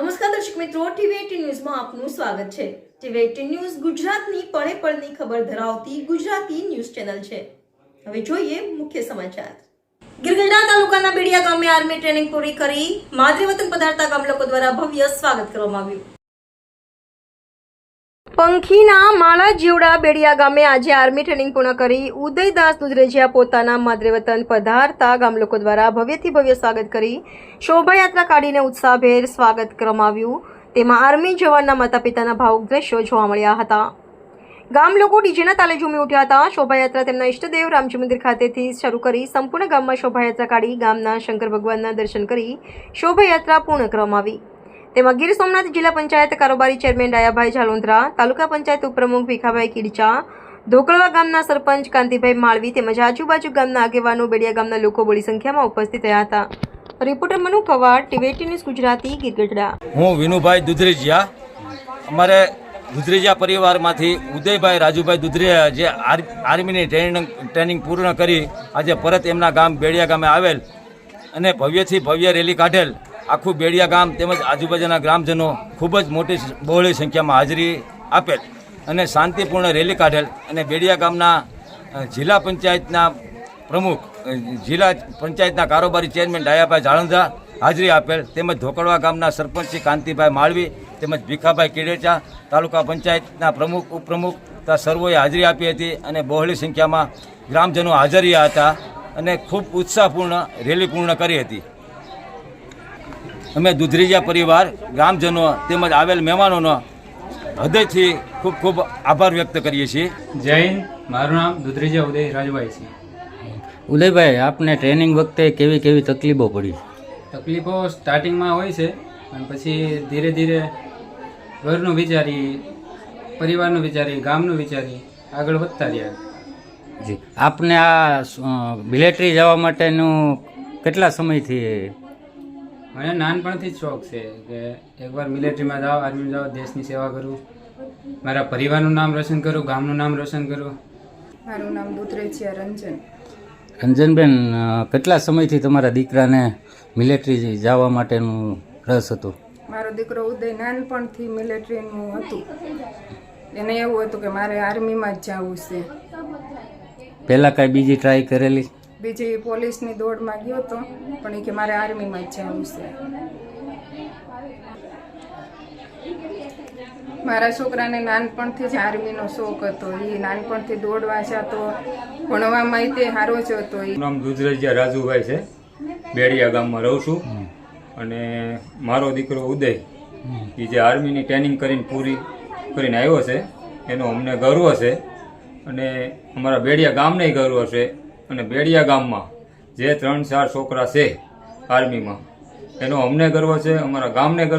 નમસ્કાર દર્શક મિત્રો ટીવી ન્યૂઝમાં આપનું સ્વાગત છે. ટીવી એટીન ન્યૂઝ ગુજરાતની પળે પળની ખબર ધરાવતી ગુજરાતી ન્યૂઝ ચેનલ છે. હવે જોઈએ મુખ્ય સમાચાર. ગિરગંડા તાલુકાના બેડિયા ગામે આર્મી ટ્રેનિંગ પૂરી કરી, માદરી વતન પધારતા ગામ લોકો દ્વારા ભવ્ય સ્વાગત કરવામાં આવ્યું. પંખીના માળા જીવડા બેડિયા ગામે આજે આર્મી ટ્રેનિંગ પૂર્ણ કરી. ઉદયદાસ દુધરેજિયા પોતાના માદરે વતન પધારતા ગામ લોકો દ્વારા ભવ્યથી ભવ્ય સ્વાગત કરી. શોભાયાત્રા કાઢીને ઉત્સાહભેર સ્વાગત કરવામાં તેમાં આર્મી જવાનના માતા પિતાના ભાવુક દ્રશ્યો જોવા મળ્યા હતા. ગામ લોકો ડીજેના તાલે ઝૂમી ઉઠ્યા હતા. શોભાયાત્રા તેમના ઇષ્ટદેવ રામજી મંદિર ખાતેથી શરૂ કરી સંપૂર્ણ ગામમાં શોભાયાત્રા કાઢી ગામના શંકર ભગવાનના દર્શન કરી શોભાયાત્રા પૂર્ણ કરવામાં આવી. તેમાં ગીર સોમનાથ જિલ્લા પંચાયત કારોબારી ચેરમેન ડાયાભાઈ ઝાલોંદ્રા તાલુકા પંચાયત ઉપપ્રમુખ ભીખાભાઈ કિડચા, ધોકળવા ગામના સરપંચ કાંતિભાઈ માળવી તેમજ આજુબાજુ ગામના આગેવાનો બેડિયા ગામના લોકો બોડી સંખ્યામાં ઉપસ્થિત રહ્યા હતા. Reporter Manu Kavad TV news Gujarati Girgadhada હું વિનુભાઈ દુધરેજિયા. અમારે દુધરેજિયા પરિવારમાંથી ઉદયભાઈ રાજુભાઈ દુધરેજિયા જે આર- આર્મીની ટ્રેનિંગ ટ્રેનિંગ પૂર્ણ કરી, આજે પરત એમના ગામ બેડિયા ગામે આવેલ અને ભવ્યથી ભવ્ય રેલી કાઢેલ. આખું બેડિયા ગામ તેમજ આજુબાજુના ગ્રામજનો ખૂબ જ મોટી બહોળી સંખ્યામાં હાજરી આપેલ અને શાંતિપૂર્ણ રેલી કાઢેલ અને બેડિયા ગામના જિલ્લા પંચાયતના પ્રમુખ જિલ્લા પંચાયતના કારોબારી ચેરમેન ડાયાભાઈ જાળંધા હાજરી આપેલ તેમજ ધોકડવા ગામના સરપંચ શ્રી કાંતિભાઈ માળવી તેમજ ભીખાભાઈ કિડેચા તાલુકા પંચાયતના પ્રમુખ, ઉપપ્રમુખ તથા સર્વોએ હાજરી આપી હતી અને બહોળી સંખ્યામાં ગ્રામજનો હાજર હતા અને ખૂબ ઉત્સાહપૂર્ણ રેલી પૂર્ણ કરી હતી. અમે દુધરેજા પરિવાર ગ્રામજનો તેમજ આવેલ મહેમાનોનો હૃદયથી ખૂબ ખૂબ આભાર વ્યક્ત કરીએ છીએ. જય હિન્દ. મારું નામ દુધરેજા ઉદય રાજભાઈ છે. ઉદયભાઈ આપને ટ્રેનિંગ વખતે કેવી કેવી તકલીફો પડી? તકલીફો સ્ટાર્ટિંગમાં હોય છે અને પછી ધીરે ધીરે ઘરનું વિચારી પરિવારનું વિચારી ગામનું વિચારી આગળ વધતા રહ્યા. જી. આપને આ મિલેટરી જવા માટેનું કેટલા સમયથી મને નાનપણથી જ શોખ છે કે એકવાર મિલિટરીમાં જાઓ આર્મીમાં જાઓ દેશની સેવા કરું. મારા પરિવારનું નામ રોશન કરું ગામનું નામ રોશન કરું. મારું નામ બુતરેચિયા રંજન. રંજનબેન કેટલા સમયથી તમારા દીકરાને મિલિટરી જવા માટેનું રસ હતો? મારો દીકરો ઉદય નાનપણથી મિલિટરીનું હતું. એને એવું હતું કે મારે આર્મીમાં જ જવું છે. પહેલાં કાંઈ બીજી ટ્રાય કરેલી? બીજી પોલીસની દોડમાં ગયો હતો પણ એ કે મારે આર્મીમાં જ જવું છે. મારા છોકરાને નાનપણથી જ આર્મીનો શોખ હતો. એ નાનપણથી દોડવા જતો ભણવામાં તે સારો જ હતો. એ નામ દુધરેજિયા રાજુભાઈ છે. બેડિયા ગામમાં રહું છું. અને મારો દીકરો ઉદય એ જે આર્મીની ટ્રેનિંગ કરીને પૂરી કરીને આવ્યો છે એનો અમને ગર્વ છે. અને અમારા બેડિયા ગામને ગર્વ છે. અને બેડિયા ગામમાં જે ત્રણ ચાર છોકરા છે આર્મીમાં. એનો અમને ગર્વ છે, અમારા ગામને ગર્વ